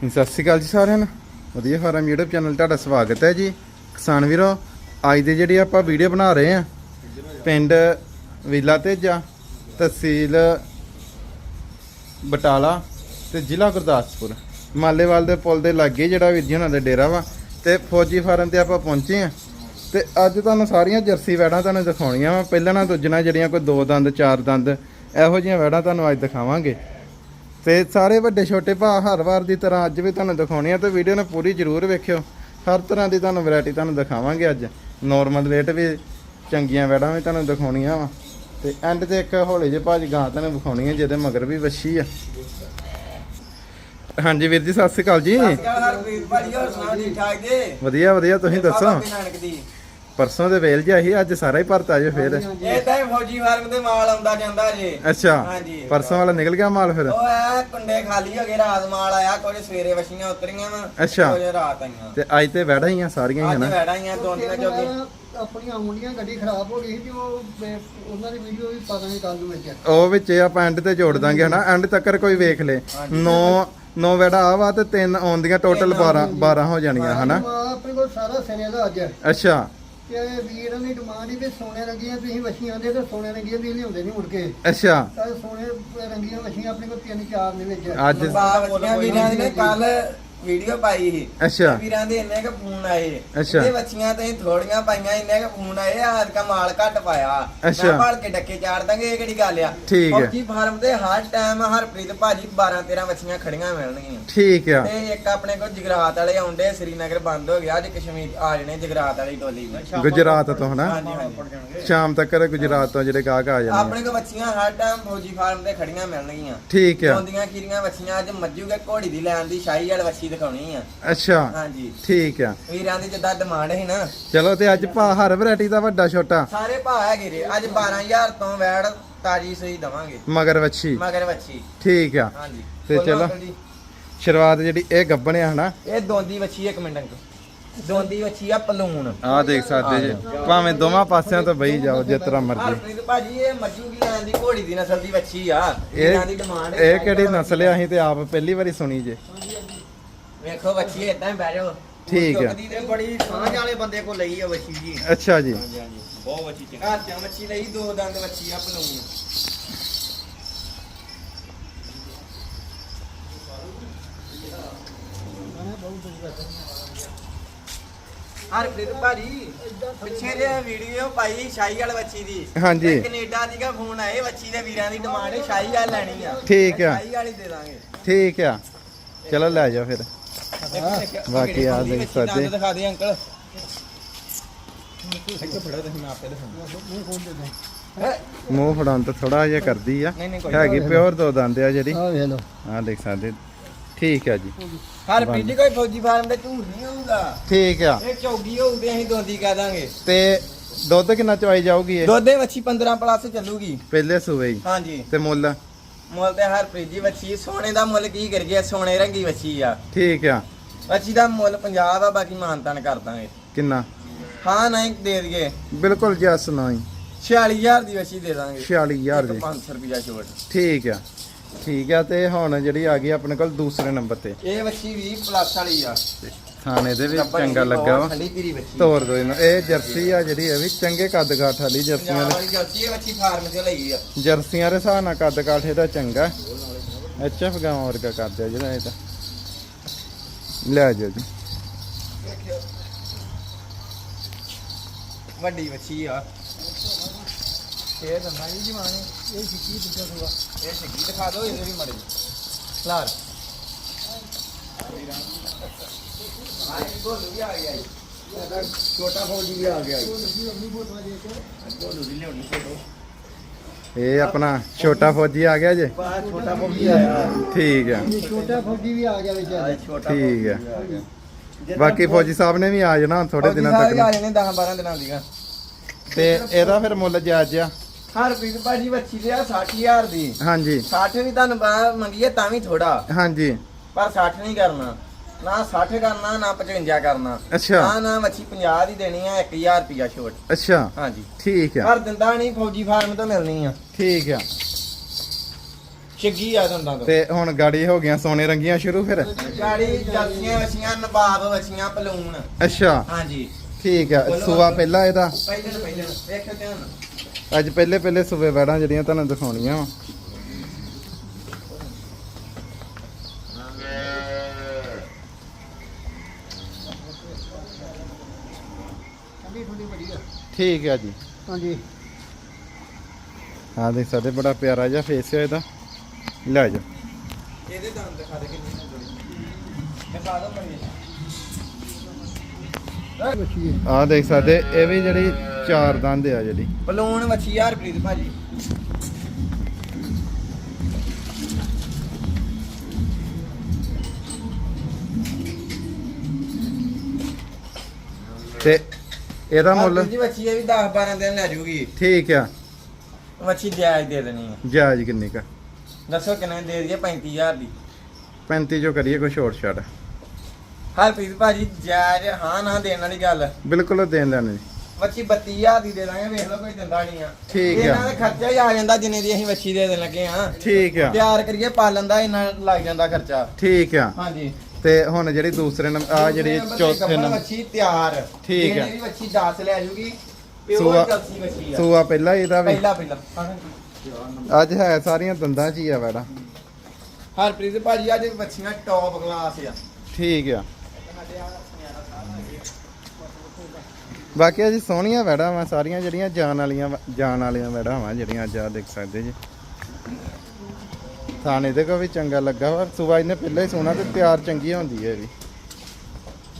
ਸਤਿ ਸ਼੍ਰੀ ਅਕਾਲ ਜੀ ਸਾਰਿਆਂ ਨੂੰ। ਵਧੀਆ ਫਾਰਮ YouTube ਚੈਨਲ ਤੁਹਾਡਾ ਸਵਾਗਤ ਹੈ ਜੀ। ਕਿਸਾਨ ਵੀਰੋ, ਅੱਜ ਦੇ ਜਿਹੜੀ ਆਪਾਂ ਵੀਡੀਓ ਬਣਾ ਰਹੇ ਆ ਪਿੰਡ ਵਿਲਾ ਤੇਜਾ ਤਹਿਸੀਲ ਬਟਾਲਾ ਤੇ ਜ਼ਿਲ੍ਹਾ ਗੁਰਦਾਸਪੁਰ। ਮਾਲੇਵਾਲ ਦੇ ਪੁਲ ਦੇ ਲਾਗੇ ਜਿਹੜਾ ਵੀਰ ਜੀ ਉਹਨਾਂ ਦੇ ਡੇਰਾ ਵਾ ਤੇ ਫੌਜੀ ਫਾਰਮ ਤੇ ਆਪਾਂ ਪਹੁੰਚੇ ਆ ਤੇ ਅੱਜ ਤੁਹਾਨੂੰ ਸਾਰੀਆਂ ਜਰਸੀ ਵੈੜਾਂ ਤੁਹਾਨੂੰ ਦਿਖਾਉਣੀਆਂ ਵਾ। ਪਹਿਲਾਂ ਨਾ ਦੂਜਣਾ ਜਿਹੜੀਆਂ ਕੋਈ ਦੋ ਦੰਦ, ਚਾਰ ਦੰਦ, ਇਹੋ ਜਿਹੀਆਂ ਵੈੜਾਂ ਤੁਹਾਨੂੰ ਅੱਜ ਦਿਖਾਵਾਂਗੇ। ਤੇ ਸਾਰੇ ਵੱਡੇ ਛੋਟੇ ਭਾ ਹਰ ਵਾਰ ਦੀ ਤਰ੍ਹਾਂ ਅੱਜ ਵੀ ਤੁਹਾਨੂੰ ਦਿਖਾਉਣੀ ਆ ਤੇ ਵੀਡੀਓ ਨੂੰ ਪੂਰੀ ਜ਼ਰੂਰ ਵੇਖਿਓ। ਹਰ ਤਰ੍ਹਾਂ ਦੀ ਤੁਹਾਨੂੰ ਵੈਰਾਈਟੀ ਤੁਹਾਨੂੰ ਦਿਖਾਵਾਂਗੇ ਅੱਜ। ਨਾਰਮਲ ਰੇਟ ਵੀ ਚੰਗੀਆਂ ਵੈੜਾਂ ਵੀ ਤੁਹਾਨੂੰ ਦਿਖਾਉਣੀਆਂ ਵਾ। ਤੇ ਐਂਡ ਤੇ ਇੱਕ ਹੌਲੇ ਜਿਹੇ ਭਾਜ ਗਾਂ ਤੁਹਾਨੂੰ ਵਿਖਾਉਣੀ ਹੈ ਜਿਹਦੇ ਮਗਰ ਵੀ ਵੱਛੀ ਆ। ਹਾਂਜੀ ਵੀਰ ਜੀ ਸਤਿ ਸ਼੍ਰੀ ਅਕਾਲ ਜੀ। ਜੀ? ਵਧੀਆ ਵਧੀਆ ਤੁਸੀਂ ਦੱਸੋ? ਬਾਬਾ ਨਾਨਕ ਦੀ। ਪਰਸੋਂ ਦੇ ਵੇਲ ਜਿਹਾ ਸੀ ਅੱਜ ਸਾਰਾ ਹੀ ਭਰਤਾ ਜੇ ਫੇਰ। ਇਹ ਤਾਂ ਹੀ ਫੌਜੀ ਫਾਰਮ ਤੇ ਮਾਲ ਆਉਂਦਾ ਜਾਂਦਾ ਜੀ। ਅੱਛਾ ਹਾਂਜੀ। ਪਰਸੋਂ ਵਾਲਾ ਨਿਕਲ ਗਿਆ ਮਾਲ ਫਿਰ? ਉਹ ਐ ਕੁੰਡੇ ਖਾਲੀ ਹੋ ਗਏ ਰਾਤ ਮਾਲ ਆਇਆ ਕੁਝ ਸਵੇਰੇ ਵਸ਼ੀਆਂ ਉਤਰੀਆਂ ਵਾ ਅੱਛਾ। ਕੁਝ ਰਾਤ ਆਈਆਂ। ਤੇ ਅੱਜ ਤੇ ਵੈੜਾਂ ਹੀ ਆ ਸਾਰੀਆਂ ਹੀ ਅੱਜ ਹਨਾ? ਵੈੜਾਂ ਆਈਆਂ ਦੋ ਦਿਨਾਂ ਜੋਗੀ। ਆਪਣੀਆਂ ਮੁੰਡੀਆਂ ਗੱਡੀ ਖਰਾਬ ਹੋ ਗਈ ਸੀ ਤੇ ਉਹ ਮੈਂ- ਉਹਨਾਂ ਦੀ ਵੀਡੀਓ ਵੀ ਪਾ ਦਾਂਗੇ ਕੱਲ ਨੂੰ ਵਿੱਚ ਉਹ ਵਿੱਚ ਇਹ ਆਪਾਂ ਐਂਡ ਤੇ ਜੋੜ ਦਾਂਗੇ ਹਨਾ? ਐਂਡ ਤੱਕ ਕੋਈ ਵੇਖ ਲੇ। 9 9 ਵੈੜਾ ਆ ਵਾ ਤੇ ਤਿੰਨ ਆਉਂਦੀਆਂ ਟੋਟਲ 12 12 ਹੋ ਜਾਣੀਆਂ ਹਨਾ? ਆਪਣੇ ਕੋਲ ਸਾਰਾ ਸਿਰੇ ਦਾ ਅੱਜ। ਅੱਛਾ। ਤੇ ਇਹ ਵੀਰਾਂ ਦੀ ਡਿਮਾਂਡ ਹੀ ਵੀ ਸੋਨੇ ਰੰਗੀਆਂ ਤੁਸੀਂ ਵਸ਼ੀਆਂ ਦੇ ਤੇ ਸੋਨੇ ਰੰਗੀਆਂ ਵੀ ਲਿਆਉਂਦੇ ਨਹੀਂ ਮੁੜ ਕੇ। ਅੱਛਾ। ਤਾਂ ਸੋਨੇ ਰੰਗੀਆਂ ਵਸ਼ੀਆਂ ਆਪਣੇ ਕੋਲ ਤਿੰਨ ਚਾਰ ਨੇ ਵਿੱਚ। ਅੱਜ ਬਾਬਾ ਵੀਰਾਂ ਨੇ ਕੱਲ ਵੀਡੀਓ ਪਾਈ ਸੀ। ਅੱਛਾ। ਵੀਰਾਂ ਦੇ ਇੰਨੇ ਕ ਫੋਨ ਆਏ। ਅੱਛਾ। ਤੇ ਬੱਚੀਆਂ ਤੇ ਥੋੜੀਆਂ ਪਾਈਆਂ ਇੰਨੇ ਕ ਫੋਨ ਆਏ ਆਜ ਕਾ ਮਾਲ ਘੱਟ ਪਾਇਆ। ਅੱਛਾ। ਭਾਲ ਕੇ ਡੱਕੇ ਚਾੜ ਦਾਂਗੇ ਇਹ ਕਿਹੜੀ ਗੱਲ ਆ? ਠੀਕ ਹੈ। ਫੌਜੀ ਫਾਰਮ ਤੇ ਹਰ ਟਾਈਮ ਹਰਪ੍ਰੀਤ ਭਾਜੀ 12 13 ਬੱਚੀਆਂ ਖੜੀਆਂ ਮਿਲਣਗੀਆਂ। ਠੀਕ ਆ। ਤੇ ਇੱਕ ਆਪਣੇ ਕੋਲ ਜਗਰਾਤ ਵਾਲੇ ਆਉਂਦੇ ਸ੍ਰੀਨਗਰ ਬੰਦ ਹੋ ਗਿਆ ਅੱਜ ਕਸ਼ਮੀਰ ਆ ਜਣੇ ਜਗਰਾਤ ਵਾਲੀ ਟੋਲੀ ਗੁਜਰਾਤ ਤੋਂ ਹਨਾ? ਸ਼ਾਮ ਤੱਕ ਗੁਜਰਾਤ ਤੋਂ ਜਿਹੜੇ ਗਾਹਕ ਆ ਜਾਣਗੇ। ਆਪਣੇ ਕੋਲ ਬੱਚੀਆਂ ਹਰ ਟਾਈਮ ਫੌਜੀ ਫਾਰਮ ਤੇ ਖੜੀਆਂ ਮਿਲਣਗੀਆਂ। ਠੀਕ ਆ। ਆਉਂਦੀਆਂ ਕੀਰੀਆਂ ਬੱਚੀਆਂ ਅੱਜ ਮੱਜੂਗੇ ਘੋੜੀ ਦੀ ਲੈਣ ਦੀ ਸ਼ਾਹੀ ਵਾਲੀ ਬੱਚੀ ਦਿਖਾਉਣੀ ਆ। ਅੱਛਾ ਹਾਂਜੀ। ਠੀਕ ਆ। ਵੀਰਾਂ ਦੀ ਜਿੱਦਾਂ ਡਿਮਾਂਡ ਹੈ ਨਾ। ਚਲੋ ਤੇ ਅੱਜ ਭਾ ਹਰ ਵੈਰਾਈਟੀ ਦਾ ਵੱਡਾ ਛੋਟਾ। ਸਾਰੇ ਭਾਅ ਹੈਗੇ ਰੇ ਅੱਜ 12000 ਤੋਂ ਵੈੜ ਤਾਜੀ ਸਹੀ ਦਵਾਂਗੇ। ਮਗਰ ਵੱਛੀ। ਮਗਰ ਬੱਚੀ ਠੀਕ ਆ। ਹਾਂਜੀ। ਤੇ ਚਲੋ। ਸ਼ੁਰੂਆਤ ਜਿਹੜੀ ਇਹ ਗੱਬਣ ਆ ਹਨਾ? ਇਹ ਦੋਂਦੀ ਬੱਚੀ ਇੱਕ ਮਿੰਟ ਅੰਕਲ ਦੋਂਦੀ ਬੱਚੀ ਆ ਪਲੂਣ ਆਹ ਦੇਖ ਸਕਦੇ ਜੇ। ਭਾਵੇਂ ਦੋਵਾਂ ਪਾਸਿਆਂ ਤੋਂ ਬਈ ਜਾਓ ਜਿਸ ਤਰ੍ਹਾਂ ਮਰਜ਼ੀ। ਭਾਜੀ ਇਹ ਕੀ ਦੀ ਘੋੜੀ ਦੀ ਨਸਲ ਦੀ ਬੱਚੀ ਆ। ਇਹ ਇਹਨਾਂ ਦੀ ਡਿਮਾਂਡ ਇਹ ਕਿਹੜੀ ਨਸਲ ਆ? ਅਸੀਂ ਤੇ ਆਪ ਪਹਿਲੀ ਵਾਰੀ ਸੁਣੀ ਜੇ। ਵੇਖੋ ਬੱਚੀ ਇਦਾਂ ਹੀ ਬਹਿ ਜਾਓ। ਠੀਕ ਆ। ਚੁੱਕਦੀ ਤੇ ਬੜੀ ਸਾਂਝ ਵਾਲੇ ਬੰਦੇ ਕੋਲ ਲਈ ਆ ਬੱਚੀ ਜੀ। ਅੱਛਾ ਜੀ। ਹਾਂਜੀ ਹਾਂਜੀ। ਬਹੁਤ ਬੱਚੀ ਚੰਗਾ। ਘਰ ਚ ਬੱਚੀ ਲਈ ਦੋ ਦੰਦ ਬੱਚੀ ਆ। ਪਲੂਣ ਹਰਪ੍ਰੀਤ ਭਾਜੀ ਪਿੱਛੇ ਜੇ ਵੀਡੀਓ ਪਾਈ ਸ਼ਾਹੀ ਵਾਲ ਬੱਚੀ ਦੀ। ਹਾਂਜੀ। ਤੇ ਕੈਨੇਡਾ ਦੀ ਕਾ ਫੋਨ ਆਏ ਬੱਚੀ ਦੇ ਵੀਰਾਂ ਦੀ ਡਿਮਾਂਡ ਹੈ ਸ਼ਾਹੀ ਵਾਲ ਲੈਣੀ ਆ। ਠੀਕ ਆ। ਸ਼ਾਹੀ ਵਾਲੀ ਦੇ ਦਾਂਗੇ। ਠੀਕ ਆ। ਚਲੋ ਲੈ ਜਾਓ ਫਿਰ। ਬਾਕੀ ਆ ਖੁੱਲੀ ਦੇਖ ਸਕਦੇ। ਦਿਖਾ ਦੇ ਅੰਕਲ। ਫੜੋ ਤੁਸੀਂ ਮੈਂ ਆਪੇ ਦਿਖਾਉਂਦਾ ਮੂੰਹ ਫੜਾਉਣ ਤੋਂ ਥੋੜਾ ਜਿਹਾ ਕਰਦੀ ਆ। ਹੈਗੀ ਪਿਓਰ ਦੋ ਦੰਦ ਆ ਜਿਹੜੀ। ਆਹ ਵੇਖ ਲਓ। ਆਹ ਦੇਖ ਸਕਦੇ ਠੀਕ ਆ ਜੀ। ਹਰਪ੍ਰੀਤ ਜੀ ਕੋਈ ਫੌਜੀ ਫਾਰਮ ਦਾ ਝੂਠ ਨਹੀਂ ਹੋਊਗਾ। ਠੀਕ ਆ। ਇਹ ਚੌਗੀ ਹੋਊਗੀ ਅਸੀਂ ਦੋਂਦੀ ਕਹਿ ਦਾਂਗੇ। ਤੇ ਦੁੱਧ ਕਿੰਨਾ ਚਵਾਈ ਜਾਊਗੀ ਇਹ? ਦੁੱਧ ਵੱਛੀ 15 ਪਲੱਸ ਚੱਲੂਗੀ। ਪਹਿਲੇ ਸੂਏ ਹੀ ਹਾਂਜੀ। ਤੇ ਮੁੱਲ? ਮੁੱਲ ਤੇ ਹਰਪ੍ਰੀਤ ਜੀ ਵੱਛੀ ਸੋਨੇ ਦਾ ਮੁੱਲ ਕੀ ਕਰੀਏ? ਸੋਨੇ ਰੰਗੀ ਵੱਛੀ ਆ। ਠੀਕ ਆ। ਵੱਛੀ ਦਾ ਮੁੱਲ 50 ਆ ਬਾਕੀ ਮਾਨਤਾਨ ਕਰ ਦਾਂਗੇ। ਕਿੰਨਾ? ਹਾਂ ਨਹੀਂ ਦੇ ਦਈਏ। ਬਿਲਕੁਲ ਜਸ ਨਾ ਹੀ 46000 ਦੀ ਵੱਛੀ ਦੇ ਦਾਂਗੇ। 46000 ਦੀ। 500 ਰੁਪਿਆ ਛੋਟ। ਠੀਕ ਆ। ਠੀਕ ਆ ਤੇ ਹੁਣ ਜਿਹੜੀ ਆ ਗਈ ਆਪਣੇ ਕੋਲ ਦੂਸਰੇ ਨੰਬਰ ਤੇ। ਇਹ ਵੱਛੀ 20 ਪਲੱਸ ਵਾਲੀ ਆ। ਥਾਣੇ ਦੇ ਵੀ ਗੱਭਣ ਚੰਗਾ ਦੀ ਲੱਗਾ ਵਾ। ਠੰਡੀ ਪੀਰੀ ਵੱਛੀ ਤੋਰ ਦੋ ਇਹਨੂੰ। ਇਹ ਜਰਸੀ ਆ ਜਿਹੜੀ ਇਹ ਵੀ ਚੰਗੇ ਕੱਦ ਕਾਠ ਵਾਲੀ ਜਰਸੀਆਂ ਪੰਜਾਬ ਦੇ ਵਾਲੀ ਜਰਸੀ ਇਹ ਵੱਛੀ ਫਾਰਮ ਤੇ ਲਈ ਆ। ਜਰਸੀਆਂ ਦੇ ਹਿਸਾਬ ਨਾਲ ਕੱਦ ਕਾਠ ਇਹਦਾ ਚੰਗਾ। ਐਚਐਫ ਗਾਂ ਵਰਗਾ ਕਰਦਾ ਜਿਹੜਾ ਇਹ ਤਾਂ ਲੈ ਜਾਓ ਜੀ। ਵੱਡੀ ਵੱਛੀ ਆ। ਇਹ ਦੰਨਾ ਜੀ ਜਵਾਨੇ। ਇਹ ਸਿੱਕੀ ਦਿਖਾ ਦੋ ਇਹ ਸਿੱਕੀ ਦਿਖਾ ਦਿਓ ਇਹਦੇ ਵੀ ਮੜੇ ਲਾਰ ਛੋਟਾ ਫੌਜੀ ਵੀ ਆ ਗਿਆ ਇਹ ਆਪਣਾ ਛੋਟਾ ਫੌਜੀ ਆ ਗਿਆ ਜੇ? ਬਾਹਰ ਛੋਟਾ ਫੌਜੀ ਆਇਆ ਠੀਕ ਆ। ਛੋਟਾ ਫੌਜੀ ਵੀ ਆ ਗਿਆ ਵਿੱਚ। ਛੋਟਾ ਠੀਕ ਆ। ਬਾਕੀ ਫੌਜੀ ਸਾਹਿਬ ਨੇ ਵੀ ਆ ਜਾਣਾ ਥੋੜੇ ਦਿਨਾਂ ਆ ਤੱਕ ਜਾਣੇ 10 12 ਦਿਨਾਂ ਦੀਆਂ। ਤੇ ਇਹਦਾ ਫਿਰ ਮੁੱਲ ਜਾਇਜ਼ ਆ? ਹਰਪ੍ਰੀਤ ਭਾਜੀ ਵੱਛੀ ਦੇ ਆ 60000 ਦੀ। ਹਾਂਜੀ। 60 ਵੀ ਤੁਹਾਨੂੰ ਮੰਗੀਏ ਤਾਂ ਵੀ ਥੋੜਾ ਹਾਂਜੀ। ਪਰ 60 ਨਹੀਂ ਕਰਨਾ। ਨਾ 60 ਕਰਨਾ ਨਾ 55 ਕਰਨਾ। ਅੱਛਾ। ਨਾ ਨਾ ਮੱਛੀ 50 ਦੀ ਦੇਣੀ ਆ 1000 ਰੁਪਿਆ ਛੋਟ। ਅੱਛਾ। ਹਾਂਜੀ। ਠੀਕ ਆ। ਪਰ ਦਿੰਦਾ ਨਹੀਂ ਫੌਜੀ ਫਾਰਮ ਤੋਂ ਮਿਲਣੀ ਆ। ਠੀਕ ਆ। ਛੱਗੀ ਆ ਦੰਦਾਂ ਤੋਂ। ਤੇ ਹੁਣ ਗਾੜੀ ਹੋ ਗਈਆਂ ਸੋਨੇ ਰੰਗੀਆਂ ਸ਼ੁਰੂ ਫਿਰ? ਗਾੜੀ ਜਲਸੀਆਂ ਵਛੀਆਂ ਨਵਾਬ ਵਛੀਆਂ ਪਲੂਣ ਅੱਛਾ। ਹਾਂਜੀ। ਠੀਕ ਆ। ਸੂਆ ਪਹਿਲਾ ਇਹਦਾ? ਪਹਿਲੇ ਨੂੰ ਪਹਿਲੇ। ਨੂੰ ਵੇਖ ਧਿਆਨ। ਨਾਲ। ਅੱਜ ਪਹਿਲੇ ਪਹਿਲੇ ਸੂਬੇ ਵੈੜਾਂ ਜਿਹੜੀਆਂ ਤੁਹਾਨੂੰ ਦਿਖਾਉਣੀਆਂ ਵਾ ਠੰਡੀ ਠੰਡੀ ਬੜੀ ਆ ਠੀਕ ਆ ਜੀ। ਹਾਂਜੀ। ਹਾਂ ਦੇਖ ਸਕਦੇ ਬੜਾ ਪਿਆਰਾ ਜਿਹਾ ਫੇਸ ਹੈ ਇਹਦਾ। ਲੈ ਜਾ। ਇਹਦੇ ਦੰਦ ਦਿਖਾ ਦੇ ਕਿੰਨੀ ਨੰਬਰ ਦਿਖਾ ਦੋ ਸਕਦੇ ਇਹ ਵੀ ਜਿਹੜੀ ਚਾਰ ਦੰਦ ਆ ਜਿਹੜੀ। ਪਲੂਣ ਵਛੀ ਯਾਰ ਪ੍ਰੀਤ ਭਾਜੀ। ਤੇ ਇਹਦਾ ਮੁੱਲ ਜੀ ਵਛੀ ਇਹ ਵੀ 10 12 ਦਿਨ ਲੈ ਜੂਗੀ। ਠੀਕ ਆ। ਵਛੀ ਜਾਇਜ਼ ਦੇ ਦੇਣੀ ਹੈ ਜਾਇਜ਼ ਕਿੰਨੀ ਕਾ ਦੱਸੋ ਕਿੰਨੇ ਦੇ ਦਈਏ? 35000 ਦੀ। 35 ਜੋ ਕਰੀਏ ਕੋਈ ਛੋਟ ਛਾਟ ਹਰਪ੍ਰੀਤ ਭਾਜੀ ਜਾਇਜ਼ ਹਾਂ ਨਾ ਦੇਣ ਵਾਲੀ ਗੱਲ। ਬਿਲਕੁਲ ਦੇਣ ਲੈਣੇ। ਵੱਛੀ 32000 ਦੀ ਦੇ ਦਾਂਗੇ ਵੇਖ ਲਓ ਕੋਈ ਦਿੰਦਾ ਨਹੀਂ ਆ। ਠੀਕ ਆ। ਇਹਨਾਂ ਦਾ ਖਰਚਾ ਹੀ ਆ ਜਾਂਦਾ ਜਿੰਨੇ ਦੀ ਅਸੀਂ ਵੱਛੀ ਦੇ ਦੇਣ ਲੱਗੇ ਆ। ਠੀਕ ਆ। ਤਿਆਰ ਕਰੀਏ ਪਾਲਣ ਦਾ ਇੰਨਾ ਲੱਗ ਜਾਂਦਾ ਖਰਚਾ। ਠੀਕ ਆ। ਹਾਂਜੀ। ਤੇ ਹੁਣ ਜਿਹੜੀ ਦੂਸਰੇ ਨੰਬਰ ਆ ਜਿਹੜੀ ਚੌਥੇ ਨੰਬਰ ਵੱਛੀ ਤਿਆਰ। ਠੀਕ। ਇਹਨੇ ਵੀ ਵੱਛੀ 10 ਲੈ ਜੂਗੀ ਪਿਓਰ ਸੂਆ- ਜਲਸੀ ਵੱਛੀ ਆ। ਸੂਆ ਪਹਿਲਾ ਇਹਦਾ ਵੀ? ਪਹਿਲਾ ਪਹਿਲਾ। ਅੱਜ ਹੈ ਸਾਰੀਆਂ ਦੰਦਾਂ 'ਚ ਹੀ ਆ ਵੈੜਾ। ਹਰਪ੍ਰੀਤ ਭਾਜੀ ਅੱਜ ਵੱਛੀਆਂ ਟੌਪ ਕਲਾਸ ਆ। ਠੀਕ ਆ। ਬਾਕੀ ਅਜੀ ਸੋਹਣੀਆਂ ਵੈੜਾਂ ਵਾ ਸਾਰੀਆਂ ਜਿਹੜੀਆਂ ਜਾਨ ਵਾਲੀਆਂ ਵਾ- ਜਾਨ ਵਾਲੀਆਂ ਵੈੜਾਂ ਵਾ ਜਿਹੜੀਆਂ ਅੱਜ ਆ ਦੇਖ ਸਕਦੇ ਜੀ। ਥਾਣੇ ਤੇ ਕੋ ਵੀ ਚੰਗਾ ਲੱਗਾ ਵਾ। ਸੂਆ ਇਹਨੇ ਪਹਿਲਾਂ ਹੀ ਸੋਹਣਾ ਤੇ ਤਿਆਰ ਚੰਗੀ ਹੁੰਦੀ ਹੈ ਵੀ।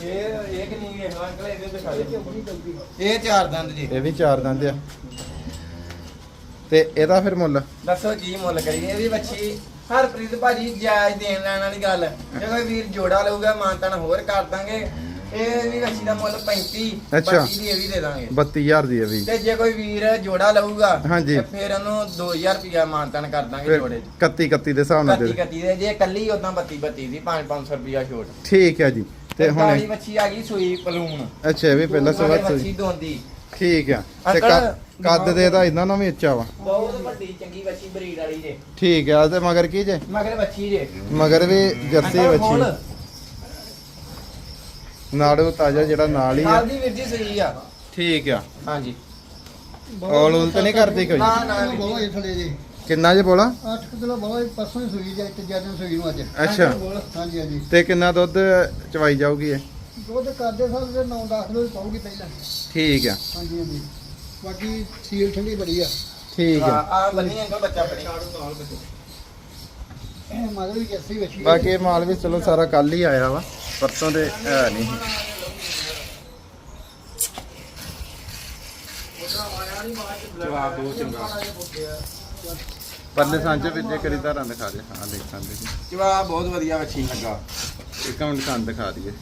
ਇਹ ਇਹ ਕਿ ਨਹੀਂ ਵੇਖ ਲਓ ਅੰਕਲ ਇਹਦੇ ਦਿਖਾ ਦੇ ਇਹ ਚਾਰ ਦੰਦ ਜੀ। ਇਹ ਵੀ ਚਾਰ ਦੰਦ ਆ। ਤੇ ਇਹਦਾ ਫਿਰ ਮੁੱਲ? ਦੱਸੋ ਕੀ ਮੁੱਲ ਕਰੀਏ? ਇਹਦੀ ਵੱਛੀ ਹਰਪ੍ਰੀਤ ਭਾਜੀ ਜਾਇਜ਼ ਦੇਣ ਲੈਣ ਵਾਲੀ ਗੱਲ। ਜੇ ਕੋਈ ਵੀਰ ਜੋੜਾ ਲਊਗਾ ਮਾਨਤਨ ਹੋਰ ਕਰ ਦਾਂਗੇ। ਇਹ ਵੀ ਵੱਛੀ ਦਾ ਮੁੱਲ 35 ਅੱਛਾ। 25 ਦੀ ਇਹ ਵੀ ਦੇ ਦਾਂਗੇ। 32000 ਦੀ ਇਹ ਵੀ। ਤੇ ਜੇ ਕੋਈ ਵੀਰ ਜੋੜਾ ਲਊਗਾ ਹਾਂਜੀ। ਤੇ ਫਿਰ ਉਹਨੂੰ 2000 ਰੁਪਿਆ ਮਾਨਤਨ ਕਰ ਦਾਂਗੇ ਫਿਰ ਜੋੜੇ 31 31 ਦੇ ਹਿਸਾਬ ਨਾਲ ਦੇ ਕੱਤੀ ਦੇ। ਕੱਤੀ ਦੇ ਜੇ ਕੱਲੀ ਉਦਾਂ 32 32 ਦੀ 5 500 ਰੁਪਿਆ ਛੋਟ। ਠੀਕ ਹੈ ਜੀ। ਤੇ ਵੱਛੀ ਆ ਗਈ ਸੂਈ ਪਲੂਣ ਅੱਛਾ ਇਹ ਵੀ ਪਹਿਲਾਂ ਸਵਾ ਵੱਛੀ ਦੋਂਦੀ ਠੀਕ ਆ। ਤੇ ਅੰਕਲ, ਕੱਦ- ਕੱਦ ਦੇ ਦਾ ਇਹਨਾਂ ਨਾਲ ਵੀ ਉੱਚਾ ਵਾ। ਬਹੁਤ ਵੱਡੀ ਚੰਗੀ ਵੱਛੀ ਬਰੀਡ ਵਾਲੀ ਜੇ। ਠੀਕ ਆ ਤੇ ਮਗਰ ਕੀ ਜੇ? ਮਗਰ ਵੱਛੀ ਜੇ। ਮਗਰ ਵੀ ਜਰਸੀ ਅੰਕਲ ਖੋਲ। ਬੱਚੀ ਨਾੜੂ ਤਾਜ਼ਾ ਜਿਹੜਾ ਨਾਲ ਹੀ ਆ। ਨਾਲ ਦੀ ਵੀਰ ਜੀ ਸਹੀ ਆ। ਠੀਕ ਆ। ਹਾਂਜੀ। ਔਲ ਉਲ ਤਾਂ ਨਹੀਂ ਕਰਦੀ ਕੋਈ। ਨਾ ਨਾ ਵੀਰ ਬਹੁਤ। ਇਹ ਥਲੇ ਜੀ ਕਿੰਨਾ ਜੇ ਬੋਲਾ? 8 ਕਿਲੋ ਬਹੁਤ ਪਰਸੋਂ ਹੀ ਸੂਈ ਜਾਂ ਤੇ ਜਦੋਂ ਸੂਈ ਨੂੰ ਅੱਜ। ਅੱਛਾ। ਹਾਂਜੀ ਹਾਂਜੀ। ਤੇ ਕਿੰਨਾ ਦੁੱਧ ਚਵਾਈ ਜਾਊਗੀ ਇਹ? ਦੁੱਧ ਕਰਦੇ ਸਾਹਿਬ ਦੇ 9-10 ਕਿਲੋ ਹੀ ਪਾਉਗੀ ਪਹਿਲਾਂ। ਠੀਕ ਆ। ਹਾਂਜੀ ਹਾਂਜੀ। ਬਾਕੀ ਸੀਲ ਠੰਡੀ ਬੜੀ ਆ। ਠੀਕ ਆ। ਆ ਆ ਬੰਨੀ ਅੰਕਲ ਬੱਚਾ ਇਹ ਮਗਰ ਵੀ ਜੱਸੀ ਵੱਛੀ ਆ। ਬਾਕੀ ਇਹ ਮਾਲ ਵੀ ਚਲੋ ਸਾਰਾ ਕੱਲ ਹੀ ਆਇਆ ਵਾ। ਪਰਸੋਂ ਦੇ ਹੈ ਨਹੀਂ। ਜਵਾਬ ਬਹੁਤ ਚੰਗਾ। ਪਰਲੇ ਸਾਂਝੇ ਵਿੱਚ ਕਰੀ ਧਾਰਾਂ ਦਿਖਾ ਦੇ ਹਾਂ ਦੇਖ ਸਕਦੇ ਜੀ ਜਵਾਬ ਬਹੁਤ ਵਧੀਆ ਵੱਛੀ ਲੱਗਾ। ਇੱਕ ਮਿੰਟ ਕੰਨ ਦਿਖਾ ਦਈਏ।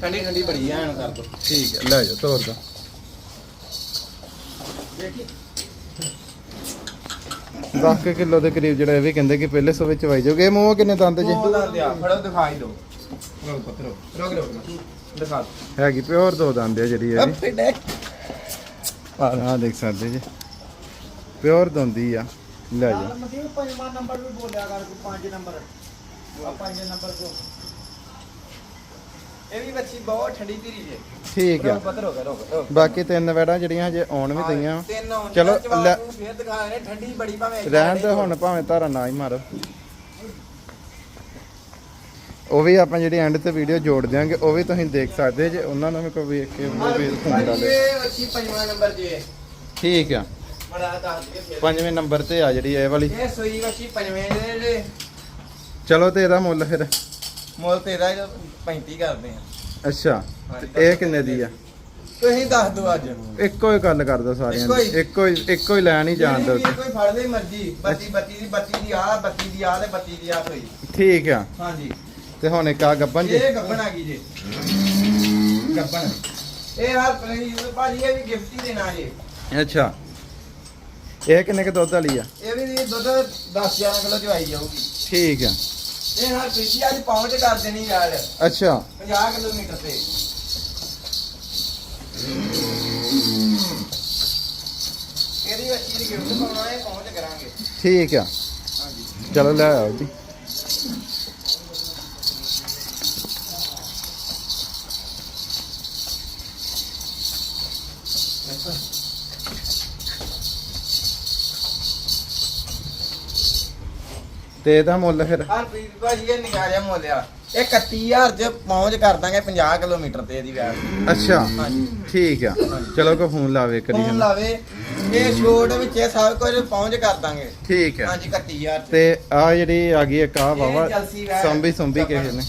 ਠੰਡੀ ਠੰਡੀ ਬੜੀ ਐਨ ਕਰ ਦੋ। ਠੀਕ ਹੈ ਲੈ ਜਾ ਤੋਰ ਦਾ। ਦੇਖੀ। 10 ਕਿਲੋ ਦੇ ਕਰੀਬ ਜਿਹੜਾ ਇਹ ਵੀ ਕਹਿੰਦੇ ਕਿ ਪਹਿਲੇ ਸੋ ਵਿੱਚ ਵਾਈ ਜਾਊਗੇ ਇਹ ਮੂੰਹ ਕਿੰਨੇ ਦੰਦ ਜੇ? ਉਹ ਦੰਦ ਆ ਫੜੋ ਦਿਖਾਈ ਦੋ ਰੋਕ ਪਤਰੋ ਰੋਕ ਰੋਕ ਦਿਖਾ ਹੈਗੀ ਪਿਓਰ ਦੋ ਦੰਦ ਆ ਜਿਹੜੀ ਇਹ ਵੀ ਆਹ ਦੇਖ ਸਕਦੇ ਜੀ। ਪਿਓਰ ਦੰਦੀ ਆ। ਲੈ ਜਾ। ਪੰਜਵਾਂ ਨੰਬਰ ਵੀ ਬੋਲਿਆ ਕਰ ਪੰਜ ਨੰਬਰ। ਆ ਪੰਜ ਨੰਬਰ ਕੋ ਇਹ ਵੀ ਵੱਛੀ ਬਹੁਤ ਠੰਡੀ ਧੀਰੀ ਜੇ। ਠੀਕ ਆ। ਰੋਕ ਪਤਰੋ ਰੋਕ ਰੋਕ ਬਾਕੀ ਤਿੰਨ ਵੈੜਾਂ ਜਿਹੜੀਆਂ ਹਜੇ ਆਉਣ ਵੀ। ਤਿੰਨ ਆਉਣੀਆਂ, ਚਲੋ, ਜਵਾਬ ਲੈ- ਨੂੰ ਫੇਰ ਦਿਖਾ ਰਹੇ ਠੰਡੀ ਬੜੀ ਭਾਵੇਂ ਰਹਿਣ ਦੇ ਹੁਣ ਭਾਵੇਂ ਧਾਰਾ ਨਾ ਹੀ ਮਾਰੋ। ਉਹ ਵੀ ਆਪਾਂ ਜਿਹੜੀ ਐਂਡ ਤੇ ਵੀਡੀਓ ਜੋੜ ਦਿਆਂਗੇ ਉਹ ਵੀ ਤੁਸੀਂ ਦੇਖ ਸਕਦੇ ਜੇ ਉਹਨਾਂ ਨੂੰ ਵੀ ਕੋਈ ਵੇਖ ਕੇ ਉਹ ਵੀ ਫੋਨ ਲਾ ਭਾਜੀ, ਦੇ ਇਹ ਵੱਛੀ ਪੰਜਵਾਂ ਨੰਬਰ ਜੇ। ਠੀਕ ਆ। ਬੜਾ ਦੱਸ ਕੇ ਫੇਰ। ਪੰਜਵੇਂ ਨੰਬਰ ਤੇ ਆ ਜਿਹੜੀ ਇਹ ਵਾਲੀ। ਇਹ ਸੂਈ ਵੱਛੀ ਪੰਜਵੇਂ ਦੇ ਜੇ। ਚਲੋ ਤੇ ਇਹਦਾ ਮੁੱਲ ਫਿਰ। ਮੁੱਲ ਤੇ ਇਹਦਾ 35 ਕਰਦੇ ਆ। ਅੱਛਾ ਤੇ ਇਹ ਕਿੰਨੇ ਦੀ ਆ? ਤੁਸੀਂ ਦੱਸ ਦਿਓ ਅੱਜ। ਇੱਕੋ ਹੀ ਗੱਲ ਕਰ ਦੋ ਸਾਰਿਆਂ ਇੱਕੋ ਦੀ। ਹੀ? ਇੱਕੋ ਹੀ ਇੱਕੋ ਹੀ ਲੈਣ ਹੀ ਜਾਣ ਦੋ ਜਿਹੜੀ ਵੀ ਕੋਈ ਫੜ ਲੈ ਮਰਜ਼ੀ। ਬੱਤੀ ਬੱਤੀ ਦੀ ਬੱਤੀ ਦੀ ਆ ਬੱਤੀ ਦੀ ਆ ਤੇ ਬੱਤੀ ਦੀ ਆ ਹੋਈ ਠੀਕ ਆ। ਹਾਂਜੀ। ਤੇ ਹੁਣ ਇੱਕ ਆ ਗੱਬਨ ਜੀ। ਇਹ ਗੱਬਣ ਆ ਗਈ ਜੇ। ਗੱਬਣ। ਇਹ ਹਾਲ ਪਲੀ ਭਾਜੀ ਇਹ ਵੀ ਗਿਫਟ ਹੀ ਦੇਣਾ ਜੇ ਅੱਛਾ। ਇਹ ਕਿੰਨੇ ਕੁ ਦੁੱਧ ਵਾਲੀ ਆ? ਇਹ ਵੀ ਦੁੱਧ 10 11 ਕਿਲੋ ਚ ਆਈ ਜਾਊਗੀ। ਠੀਕ ਆ। ਇਹ ਹਾਲ ਪਲੀ ਅੱਜ ਪਹੁੰਚ ਕਰ ਦੇਣੀ ਯਾਰ। ਅੱਛਾ। 50 ਕਿਲੋਮੀਟਰ ਤੇ। ਇਹਦੀ ਵੱਛੀ ਦੀ ਗਿਫਟ ਪਾਉਣਾ ਹੈ ਪਹੁੰਚ ਕਰਾਂਗੇ। ਠੀਕ ਆ। ਚਲੋ ਲੈ ਆਓ ਜੀ। ਤੇ ਇਹਦਾ ਮੁੱਲ ਫਿਰ। ਹਰਪ੍ਰੀਤ ਭਾਜੀ ਇਹ ਨਿਗਾਰਿਆ ਮੁੱਲਿਆ ਇਹ 31000 ਚ ਪਹੁੰਚ ਕਰ ਦਾਂਗੇ 50 ਕਿਲੋਮੀਟਰ ਤੇ ਇਹਦੀ ਵੈਲ ਅੱਛਾ ਹਾਂਜੀ। ਠੀਕ ਆ। ਚਲੋ ਕੋ ਫੋਨ ਲਾਵੇ ਕਰੀ ਫੋਨ। ਲਾਵੇ ਇਹ ਛੋਟ ਵਿੱਚ ਇਹ ਸਭ ਕੁਝ ਪਹੁੰਚ ਕਰ ਦਾਂਗੇ। ਠੀਕ ਆ। ਹਾਂਜੀ 31000 ਚ। ਤੇ ਆ ਜਿਹੜੀ ਆ ਗਈ ਇੱਕ ਆ ਵੈਲ। ਸੰਭੀ ਸੰਭੀ ਕਿਸੇ ਨੇ।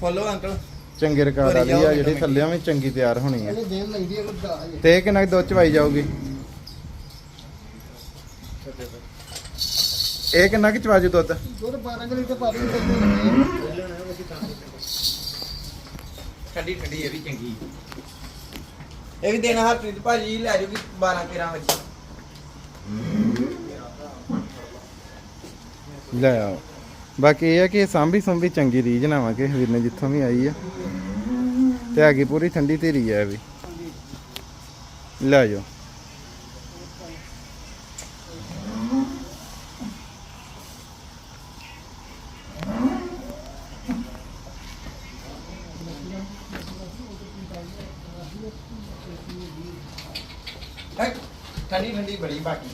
Follow uncle. ਚੰਗੇ ਰਿਕਾਰਡ ਵਾਲੀ ਆ ਜਿਹੜੀ। ਥੱਲਿਆਂ ਵੀ ਚੰਗੀ ਤਿਆਰ ਹੋਣੀ ਆ। ਦਾ ਤੇ ਕਿੰਨਾ ਕੁ ਦੁੱਧ ਚ ਪਾਈ ਜਾਊਗੀ ਇਹ ਕਿੰਨਾ ਕੁ ਚਵਾਜੂ ਦੁੱਧ? ਦੁੱਧ 12 ਕਿਲੋ ਤੇ ਪਾ ਦੇ ਠੰਡੀ ਠੰਡੀ ਇਹ ਵੀ ਚੰਗੀ। ਇਹ ਵੀ ਦੇਣਾ ਹਰਪ੍ਰੀਤ ਭਾਜੀ ਲੈ ਜੂਗੀ 12 13 ਵਿੱਚ। ਲੈ ਆਓ। ਬਾਕੀ ਇਹ ਕਿ ਸਾਂਭੀ ਸੰਭੀ ਚੰਗੀ ਰੀਝ ਨਾ ਵਾ ਕਿ ਵੀਰ ਨੇ ਜਿੱਥੋਂ ਵੀ ਆਈ ਆ। ਤੇ ਹੈਗੀ ਪੂਰੀ ਠੰਡੀ ਧੀਰੀ ਆ ਇਹ ਵੀ। ਲੈ ਜਾਓ ਹੈਂ? ਠੰਡੀ ਠੰਡੀ ਬੜੀ ਬਾਕੀ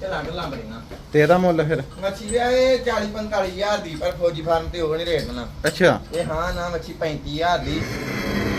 ਤੇ ਲੰਗ ਲੰਬੜੀਆਂ ਤੇ ਇਹਦਾ ਮੁੱਲ ਫਿਰ। ਮੱਛੀ ਵੀ ਇਹ 40 45 ਹਜ਼ਾਰ ਦੀ ਪਰ ਫੌਜੀ ਫਾਰਮ ਤੇ ਉਹ ਨਹੀਂ ਰੇਟ ਨਾ ਅੱਛਾ। ਇਹ ਹਾਂ ਨਾ ਮੱਛੀ 35000 ਦੀ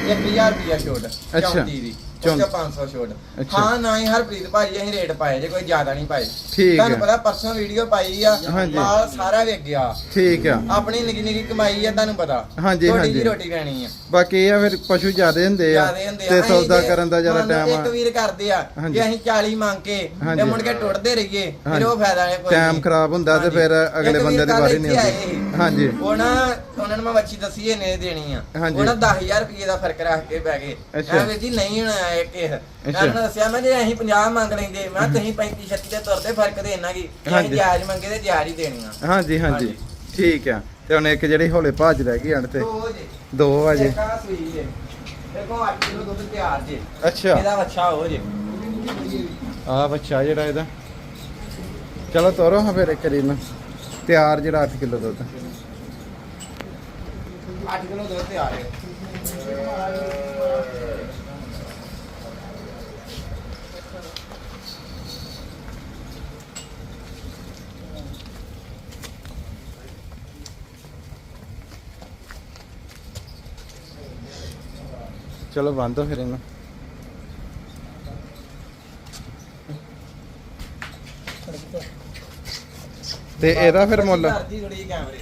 1000 ਰੁਪਿਆ ਛੋਟ ਅੱਛਾ। 34 ਦੀ। ਚੌਂ- ਚੌਂ 500 ਛੋਟ ਅੱਛਾ। ਹਾਂ ਨਾ ਹੀ ਹਰਪ੍ਰੀਤ ਭਾਜੀ ਅਸੀਂ ਰੇਟ ਪਾਏ ਜੇ ਕੋਈ ਜ਼ਿਆਦਾ ਨਹੀਂ ਪਾਏ ਠੀਕ ਤੁਹਾਨੂੰ ਹੈ ਪਤਾ ਪਰਸੋਂ ਵੀਡੀਓ ਪਾਈ ਆ ਹਾਂਜੀ। ਮਾਲ ਸਾਰਾ ਵਿਕ ਗਿਆ ਠੀਕ ਆ ਆਪਣੀ ਨਿੱਕੀ ਨਿੱਕੀ ਕਮਾਈ ਆ ਤੁਹਾਨੂੰ ਪਤਾ ਹਾਂਜੀ, ਰੋਟੀ ਹਾਂਜੀ। ਦੀ ਰੋਟੀ ਪੈਣੀ ਆ ਬਾਕੀ ਇਹ ਆ ਫਿਰ ਪਸ਼ੂ ਜ਼ਿਆਦੇ ਹੁੰਦੇ ਆ ਜ਼ਿਆਦੇ ਹੁੰਦੇ ਆ ਤੇ ਅਸੀਂ ਸੌਦਾ ਜੇ ਕਰਨ ਦਾ ਜ਼ਿਆਦਾ ਮੰਨ ਲਓ ਟਾਈਮ ਇੱਕ ਆ ਵੀਰ ਕਰਦੇ ਆ ਹਾਂਜੀ। ਕਿ ਅਸੀਂ 40 ਮੰਗ ਕੇ ਤੇ ਹਾਂਜੀ। ਮੁੜ ਕੇ ਟੁੱਟਦੇ ਰਹੀਏ ਫਿਰ ਹਾਂਜੀ। ਉਹ ਫਾਇਦਾ ਨਹੀਂ ਕੋਈ ਟਾਈਮ। ਖਰਾਬ ਹੁੰਦਾ ਤੇ ਹਾਂਜੀ। ਫਿਰ ਅਗਲੇ ਬੰਦੇ ਦੀ ਵਾਰੀ ਨਹੀਂ ਆਉਂਦੀ। ਹਾਂਜੀ ਉਹ ਨਾ ਉਹਨਾਂ ਨੂੰ ਮੈਂ ਬੱਚੀ ਦੱਸੀ ਇਹਨੇ ਦੇਣੀ ਆ। ਹਾਂਜੀ। ਉਹਨਾਂ 10000 ਰੁਪਏ ਦਾ ਫ਼ਰਕ ਰੱਖ ਕੇ ਬੈ ਗਏ। ਅੱਛਾ। ਮੈਂ ਵੀਰ ਜੀ ਨਹੀਂ ਹੁਣ ਆਇਆ ਕਿ ਅੱਛਾ। ਮੈਂ ਦੱਸਿਆ ਮੈਂ ਜੇ ਅਸੀਂ 50 ਮੰਗ ਲੈਂਦੇ। ਮੈਂ ਕਿਹਾ ਤੁਸੀਂ 35 36 ਦੇ ਤੁਰਦੇ ਫ਼ਰਕ ਦੇਣਾ ਕੀ। ਜੇ ਹਾਂਜੀ। ਅਸੀਂ ਜਾਇਜ਼ ਮੰਗੇ ਤੇ ਜਾਇਜ਼ ਹੀ ਦੇਣੀਆਂ ਹਾਂਜੀ ਹਾਂਜੀ। ਹਾਂਜੀ। ਠੀਕ ਆ। ਤੇ ਹੁਣ ਇੱਕ ਜਿਹੜੀ ਹੌਲੇ ਭੱਜ ਰਹਿ ਗਈ ਅੰਡ ਤੇ ਦੋ ਜੇ। ਦੋ ਆ ਜੀ। ਇੱਕ ਆਹ ਸੂਈ ਜੇ। ਦੇਖੋ 8 ਕਿਲੋ ਦੁੱਧ ਤਿਆਰ ਜੇ। ਅੱਛਾ। ਇਹਦਾ ਬੱਚਾ ਹੋ ਜੇ। ਆ ਬੱਚਾ ਜਿਹੜਾ ਇਹਦਾ। ਚਲੋ ਤੋਰੋ ਹਾਂ ਫਿਰ ਇੱਕ ਰੀ ਨੂੰ ਤਿਆਰ ਜਿਹੜਾ 8 ਕਿਲੋ ਦੁੱਧ। 8 ਕਿਲੋ ਦੁੱਧ ਤਿਆਰ ਹੈ। ਚਲੋ ਬੰਦ ਹੋ ਫਿਰ ਇਹਨੂੰ। ਤੇ। ਇਹਦਾ ਫਿਰ ਮੁੱਲ? ਕਰਦੀ ਥੋੜੀ ਜਿਹੀ ਕੈਮਰੇ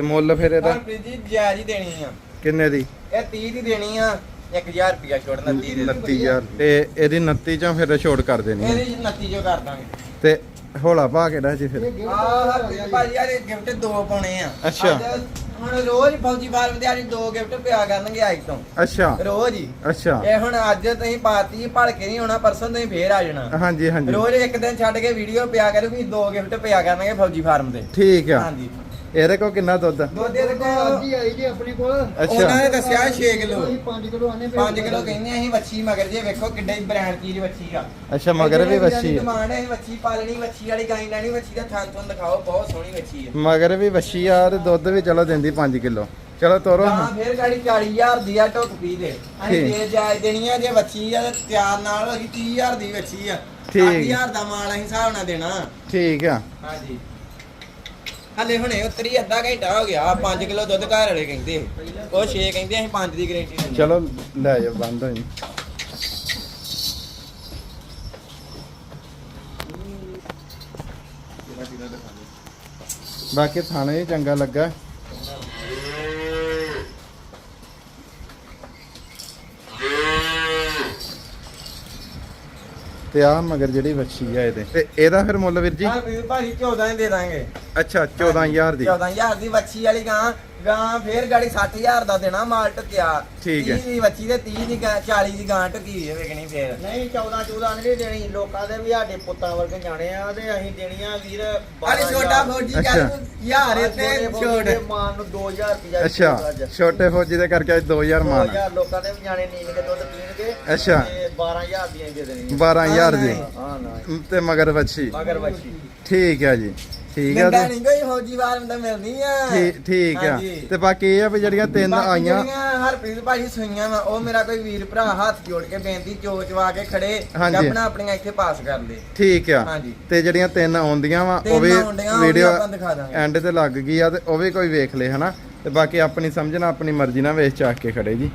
ਤੇ ਮੁੱਲ ਫਿਰ ਇਹਦਾ? ਹਰਪ੍ਰੀਤ ਜੀ ਜਾਇਜ਼ ਹੀ ਦੇਣੀ ਆ। ਕਿੰਨੇ ਦੀ? ਇਹ 30 ਦੀ ਦੇਣੀ ਆ 1000 ਰੁਪਿਆ ਛੋੜਨਾ 30 ਦੇ 29000 ਤੇ ਇਹਦੀ 29 ਚੋਂ ਫਿਰ ਛੋਟ ਕਰ ਦੇਣੀ। ਇਹਦੀ 29 ਜੋ ਕਰ ਦਾਂਗੇ। ਤੇ ਹੌਲਾ ਭਾ ਕਿਹੜਾ ਜੀ ਫਿਰ। ਇਹ ਆਹ ਹਰਪ੍ਰੀਤ ਭਾਜੀ ਯਾਰ ਗਿਫਟ ਦੋ ਪਾਉਣੇ ਆ। ਅੱਛਾ। ਅੱਜ ਹੁਣ ਰੋਜ਼ ਫੌਜੀ ਫਾਰਮ ਦੇ ਅੱਜ ਦੋ ਗਿਫਟ ਪਿਆ ਕਰਨਗੇ ਅੱਜ ਤੋਂ। ਅੱਛਾ। ਰੋਜ਼ ਹੀ। ਅੱਛਾ। ਇਹ ਹੁਣ ਅੱਜ ਤੁਸੀਂ ਪਾਤੀ ਭਲਕੇ ਨਹੀਂ ਹੋਣਾ ਪਰਸੋਂ ਤੁਸੀਂ ਫੇਰ ਆ ਜਾਣਾ। ਹਾਂਜੀ ਹਾਂਜੀ। ਰੋਜ਼ ਇੱਕ ਦਿਨ ਛੱਡ ਕੇ ਵੀਡੀਓ ਪਿਆ ਕਰੂਗੀ ਦੋ ਗਿਫਟ ਪਿਆ ਕਰਨਗੇ ਫੌਜੀ ਫਾਰਮ ਦੇ। ਠੀਕ ਆ। ਹਾਂਜੀ। ਇਹਦੇ ਕੋ ਕਿੰਨਾ ਦੁੱਧ ਆ? ਦੁੱਧ ਦੇ ਦੇਖੋ ਅੱਜ ਹੀ ਆਈ ਜੀ ਆਪਣੇ ਕੋਲ। ਅੱਛਾ। ਉਹਨਾਂ ਨੇ ਦੱਸਿਆ 6 ਕਿਲੋ। ਅਸੀਂ 5 ਕਿਲੋ ਆਨੇ 5 ਕਿਲੋ ਕਹਿੰਦੇ ਅਸੀਂ ਵੱਛੀ ਮਗਰ ਜੇ ਵੇਖੋ ਕਿੱਡੇ ਬ੍ਰਾਂਡ ਚੀਜ਼ ਵੱਛੀ ਆ। ਅੱਛਾ ਮਗਰ ਵੀ ਵੱਛੀ ਆ। ਡਿਮਾਂਡ ਹੈ ਅਸੀਂ ਵੱਛੀ ਪਾਲਣੀ ਵੱਛੀ ਵਾਲੀ ਗਾਂ ਲੈਣੀ ਵੱਛੀ ਦਾ ਥਣ ਥਣ ਦਿਖਾਓ ਬਹੁਤ ਸੋਹਣੀ ਵੱਛੀ ਹੈ ਮਗਰ ਵੀ ਵੱਛੀ ਆ ਤੇ ਦੁੱਧ ਵੀ ਚਲੋ ਦਿੰਦੀ 5 ਕਿਲੋ। ਚਲੋ ਤੋਰੋ ਹਾਂ ਫੇਰ ਗਾੜੀ 40000 ਦੀ ਆ ਟੁੱਕ ਪੀ ਦੇ। ਅਸੀਂ ਠੀਕ। ਦੇ ਜਾਇਜ਼ ਦੇਣੀ ਆ ਜੇ ਵੱਛੀ ਆ ਤੇ ਤਿਆਰ ਨਾਲ ਹੋਗੀ 30000 ਦੀ ਵੱਛੀ ਆ। ਠੀਕ। 8000 ਦਾ ਮਾਲ ਅਸੀਂ ਹਿਸਾਬ ਨਾਲ ਦੇਣਾ। ਠੀਕ ਆ। ਹਾਂਜੀ। ਹਲੇ ਹੁਣੇ ਉਤਰੀ, ਅੱਧਾ ਘੰਟਾ ਹੋ ਗਿਆ। 5 ਕਿਲੋ ਦੁੱਧ ਘਰ ਵਾਲੇ ਕਹਿੰਦੇ ਉਹ 6 ਕਹਿੰਦੇ ਅਸੀਂ 5 ਦੀ ਗਾਰੰਟੀ ਦਿੰਦੇ ਚਲੋ, ਲੈ ਜਾ ਬੰਦ ਹੋਈ। ਬਾਕੀ ਥਾਣੇ ਵੀ ਚੰਗਾ ਲੱਗਾ। ਤੇ ਆ ਮਗਰ ਜਿਹੜੀ ਵੱਛੀ ਆ ਇਹਦੇ। ਤੇ ਇਹਦਾ ਫਿਰ ਮੁੱਲ ਵੀਰ ਜੀ? ਹਾਂ ਵੀਰ ਭਾਜੀ 14 ਹੀ ਦੇ ਦਾਂਗੇ। ਅੱਛਾ 14000 ਦੀ। 14000 ਦੀ ਵੱਛੀ ਵਾਲੀ ਗਾਂ ਗਾਂ ਫੇਰ ਗਾੜੀ 60000 ਦਾ ਦੇਣਾ ਮਾਲ ਟਕਿਆ। ਠੀਕ ਹੈ। 30 ਦੀ ਵੱਛੀ ਤੇ 30 ਦੀ ਗਾਂ 40 ਦੀ ਗਾਂ ਟਕੀ ਹੈ ਵੇਖਣੀ ਫੇਰ। ਨਹੀਂ 14 14 ਨਹੀਂ ਦੇਣੀ ਲੋਕਾਂ ਦੇ ਵੀ ਸਾਡੇ ਪੁੱਤਾਂ ਵਰਗੇ ਜਾਣੇ ਆ ਤੇ ਅਸੀਂ ਦੇਣੀਆਂ ਵੀਰ ਅਰੇ ਛੋਟਾ ਫੌਜੀ ਅੱਛਾ। ਕਰ ਯਾਰ ਤੇ ਛੋਟ ਮਾਨ ਨੂੰ 2000 ਰੁਪਇਆ ਅੱਛਾ ਛੋਟੇ ਫੌਜੀ ਦੇ ਕਰਕੇ ਅੱਜ 2000 ਮਾਨ ਆ। 2000 ਲੋਕਾਂ ਦੇ ਵੀ ਜਾਣੇ ਨੀਂਦ ਕੇ ਦੁੱਧ ਪੀਣਗੇ ਅੱਛਾ। ਤੇ 12000 ਦੀਆਂ ਦੇ ਦੇਣੀਆਂ। 12000 ਦੀ ਹਾਂ ਨਾ। ਤੇ ਮਗਰ ਵੱਛੀ ਮਗਰ ਵੱਛੀ ਠੀਕ ਹੈ ਜੀ। ਠੀਕ ਆ ਗੰਗਾ ਤੇ ਨਹੀਂ ਕੋਈ ਫੌਜੀ ਫਾਰਮ ਤਾਂ ਮਿਲਣੀ ਆ। ਠੀਕ ਠੀਕ ਆ। ਹਾਂਜੀ। ਤੇ ਬਾਕੀ ਇਹ ਆ ਵੀ ਜਿਹੜੀਆਂ ਤਿੰਨ ਬਾਕੀ ਆਈਆਂ ਜਿਹੜੀਆਂ ਹਰਪ੍ਰੀਤ ਭਾਜੀ ਸੂਈਆਂ ਵਾ ਉਹ ਮੇਰਾ ਕੋਈ ਵੀਰ ਭਰਾ ਹੱਥ ਜੋੜ ਕੇ ਬੇਨਤੀ ਚੋਚਵਾ ਕੇ ਖੜੇ ਹਾਂਜੀ। ਆਪਣਾ ਆਪਣੀਆਂ ਇੱਥੇ ਪਾਸ ਕਰ ਲੈ। ਠੀਕ ਆ। ਹਾਂਜੀ। ਤੇ ਜਿਹੜੀਆਂ ਤਿੰਨ ਆਉਂਦੀਆਂ ਵਾ ਉਹ ਵੀ ਆਉਂਦੀਆਂ, ਉਹ ਵੀ ਵੀਡੀਓ ਆਪਾਂ ਦਿਖਾ ਦਾਂਗੇ। ਐਂਡ ਤੇ ਲੱਗ ਗਈ ਆ ਤੇ ਉਹ ਵੀ ਕੋਈ ਵੇਖ ਲੇ ਹਨਾ? ਤੇ ਬਾਕੀ ਆਪਣੀ ਸਮਝਣਾ ਆਪਣੀ ਮਰਜ਼ੀ ਨਾਲ ਵੇਚ ਚਾਕ ਕੇ ਖੜੇ ਜੀ।